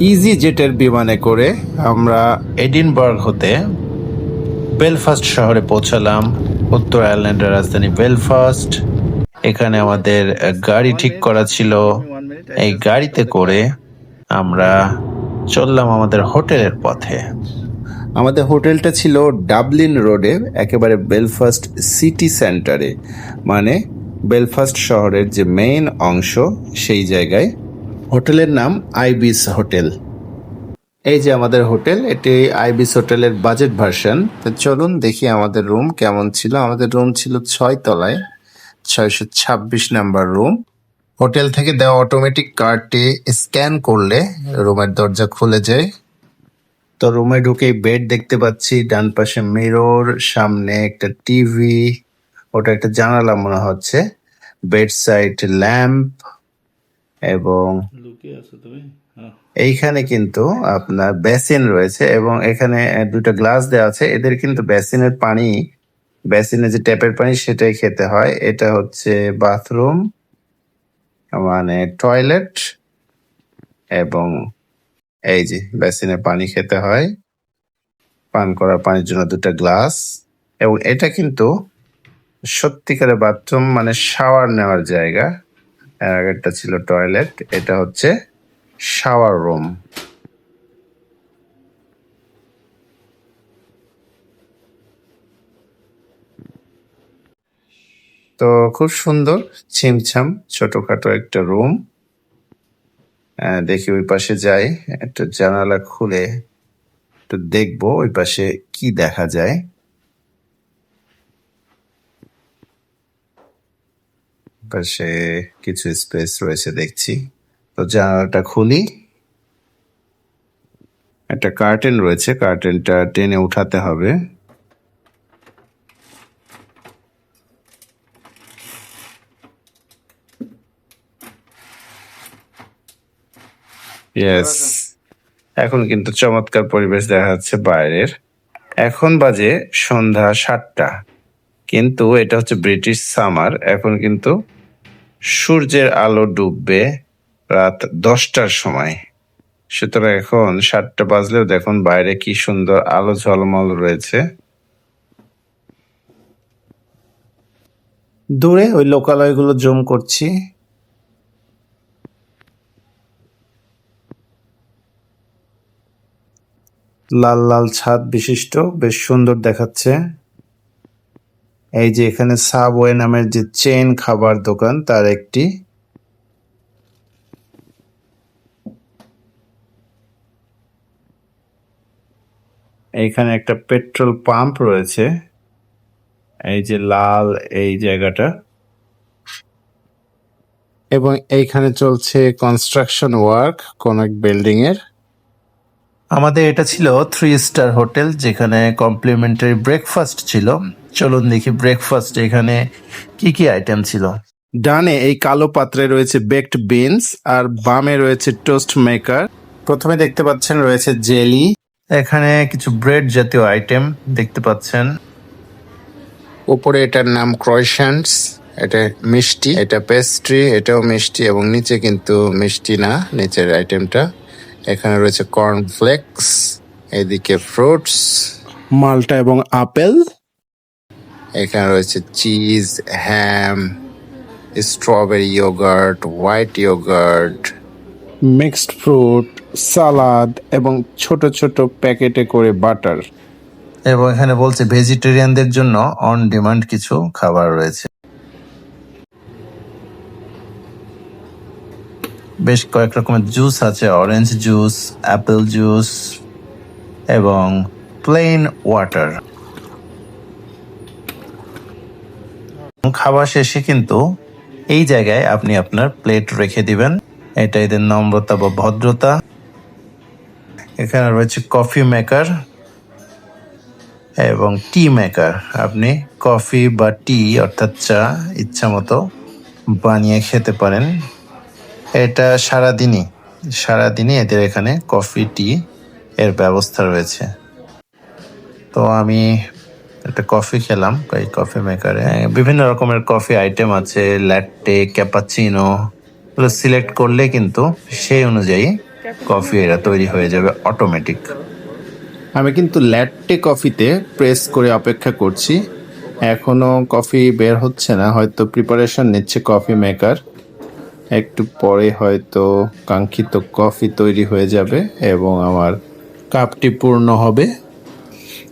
Easy জেটের বিমানে করে আমরা এডিনবার্গ হতে বেলফাস্ট শহরে পৌঁছালাম উত্তর আয়ারল্যান্ডের রাজধানী বেলফাস্ট এখানে আমাদের গাড়ি ঠিক করা ছিল এই গাড়িতে করে আমরা চললাম আমাদের হোটেলের পথে আমাদের হোটেলটা ছিল ডাবলিন রোডে একেবারে বেলফাস্ট সিটি সেন্টারে মানে বেলফাস্ট শহরের যে মেইন অংশ সেই জায়গায় হোটেলের নাম আইবিস হোটেল। এই যে আমাদের হোটেল, এটি আইবিস হোটেলের বাজেট ভার্সন তো চলুন দেখি আমাদের রুম কেমন ছিল। আমাদের রুম ছিল ছয় তলায়, ছয়শো ছাব্বিশ নাম্বার রুম হোটেল থেকে দেওয়া অটোমেটিক কার্ডটি স্ক্যান করলে রুমের দরজা খুলে যায়। তো রুমে ঢুকেই বেড দেখতে পাচ্ছি। ডান পাশে মিরর সামনে একটা টিভি ওটা একটা জানালা মনে হচ্ছে। বেড সাইড ল্যাম্প এবং হ্যাঁ। এইখানে কিন্তু আপনার বেসিন রয়েছে এবং এখানে দুটো গ্লাস দেওয়া আছে। এদের কিন্তু বেসিনের পানি বেসিনে যে ট্যাপের পানি সেটাই খেতে হয়। এটা হচ্ছে বাথরুম মানে টয়লেট এবং এই যে বেসিনে পানি খেতে হয়। পান করার পানির জন্য দুটা গ্লাস এবং এটা কিন্তু সত্যিকারের বাথরুম মানে শাওয়ার নেওয়ার জায়গা। আগেরটা ছিল টয়লেট এটা হচ্ছে শাওয়ার রুম তো খুব সুন্দর, ছিমছাম, ছোটখাটো একটা রুম দেখি ওই পাশে যাই, একটা জানালা খুলে একটু দেখব ওই পাশে কি দেখা যায়। পাশে কিছু স্পেস রয়েছে দেখছি। তো জানালাটা খুলি। একটা কার্টেন রয়েছে কার্টেনটা টেনে উঠাতে হবে। ইয়েস এখন কিন্তু চমৎকার পরিবেশ দেখা যাচ্ছে বাইরের। এখন বাজে সন্ধ্যা সাতটা। কিন্তু এটা হচ্ছে ব্রিটিশ সামার এখন কিন্তু সূর্যের আলো ডুববে রাত দশটার সময়। সুতরাং এখন সাতটা বাজলেও দেখুন বাইরে কি সুন্দর আলো ঝলমল রয়েছে। দূরে ওই লোকালয়গুলো জুম করছি। লাল লাল ছাদ বিশিষ্ট, বেশ সুন্দর দেখাচ্ছে। এই যে এখানে সাবওয়ে নামের যে চেন খাবার দোকান, তার একটি এইখানে একটা পেট্রোল পাম্প রয়েছে। এই যে লাল এই জায়গাটা। এবং এইখানে চলছে কনস্ট্রাকশন ওয়ার্ক কোন এক বিল্ডিং এর আমাদের এটা ছিল থ্রি স্টার হোটেল যেখানে কমপ্লিমেন্টারি ব্রেকফাস্ট ছিল। চলুন দেখি ব্রেকফাস্ট এখানে কি কি আইটেম ছিল। ডানে এই কালো পাত্রে রয়েছে বেকড বিনস আর বামে রয়েছে টোস্ট মেকার প্রথমে দেখতে পাচ্ছেন রয়েছে জেলি এখানে কিছু ব্রেড জাতীয় আইটেম দেখতে পাচ্ছেন। উপরে এটার নাম ক্রয়শান্টস এটা মিষ্টি এটা পেস্ট্রি এটাও মিষ্টি এবং নিচে কিন্তু মিষ্টি না নিচের আইটেমটা এখানে রয়েছে কর্ন ফ্লেক্স এদিকে ফ্রুটস মালটা এবং আপেল। এখানে রয়েছে cheese ham strawberry yogurt white yogurt. Mixed fruit salad এবং ছোট ছোট প্যাকেটে করে বাটার। এবং এখানে বলছে ভেজিটেরিয়ানদের জন্য অন ডিমান্ড কিছু খাবার রয়েছে। বেশ কয়েক রকমের জুস আছে অরেঞ্জ জুস অ্যাপেল জুস এবং প্লেন ওয়াটার খাবার শেষে কিন্তু এই জায়গায় আপনি আপনার প্লেট রেখে দিবেন। এটা এদের নম্রতা বা ভদ্রতা। এখানে রয়েছে কফি মেকার এবং টি মেকার আপনি কফি বা টি অর্থাৎ চা ইচ্ছা মতো বানিয়ে খেতে পারেন। এটা সারাদিনই সারাদিনই এদের এখানে কফি টি এর ব্যবস্থা রয়েছে। তো আমি একটা কফি খেলাম, এই কফি মেকারে বিভিন্ন রকমের কফি আইটেম আছে ল্যাটে ক্যাপাচিনো এগুলো সিলেক্ট করলে কিন্তু সেই অনুযায়ী কফি এরা তৈরি হয়ে যাবে অটোমেটিক আমি কিন্তু ল্যাটে কফিতে প্রেস করে অপেক্ষা করছি। এখনও কফি বের হচ্ছে না, হয়তো প্রিপারেশন নিচ্ছে কফি মেকার একটু পরে হয়তো কাঙ্ক্ষিত কফি তৈরি হয়ে যাবে এবং আমার কাপটি পূর্ণ হবে।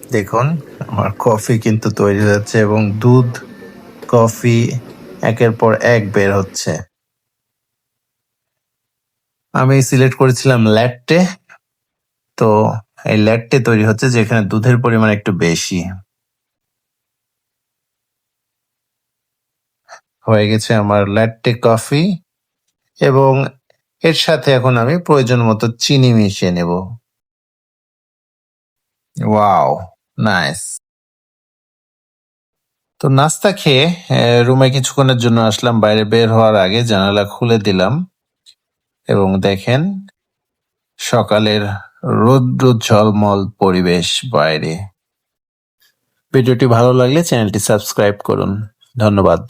দেখুন, আমার কফি কিন্তু তৈরি হচ্ছে এবং দুধ, কফি, একের পর এক বের হচ্ছে। আমি সিলেক্ট করেছিলাম ল্যাটে তো এই ল্যাটে তৈরি হচ্ছে, যেখানে দুধের পরিমাণ একটু বেশি। হয়ে গেছে আমার ল্যাটে কফি এবং এর সাথে এখন আমি প্রয়োজন মতো চিনি মিশিয়ে নেব। ওয়াও! নাইস তো নাস্তা খেয়ে রুমে কিছুক্ষণের জন্য আসলাম। বাইরে বের হওয়ার আগে জানালা খুলে দিলাম এবং দেখেন সকালের রৌদ্র ঝলমল পরিবেশ বাইরে। ভিডিওটি ভালো লাগলে চ্যানেলটি সাবস্ক্রাইব করুন। ধন্যবাদ।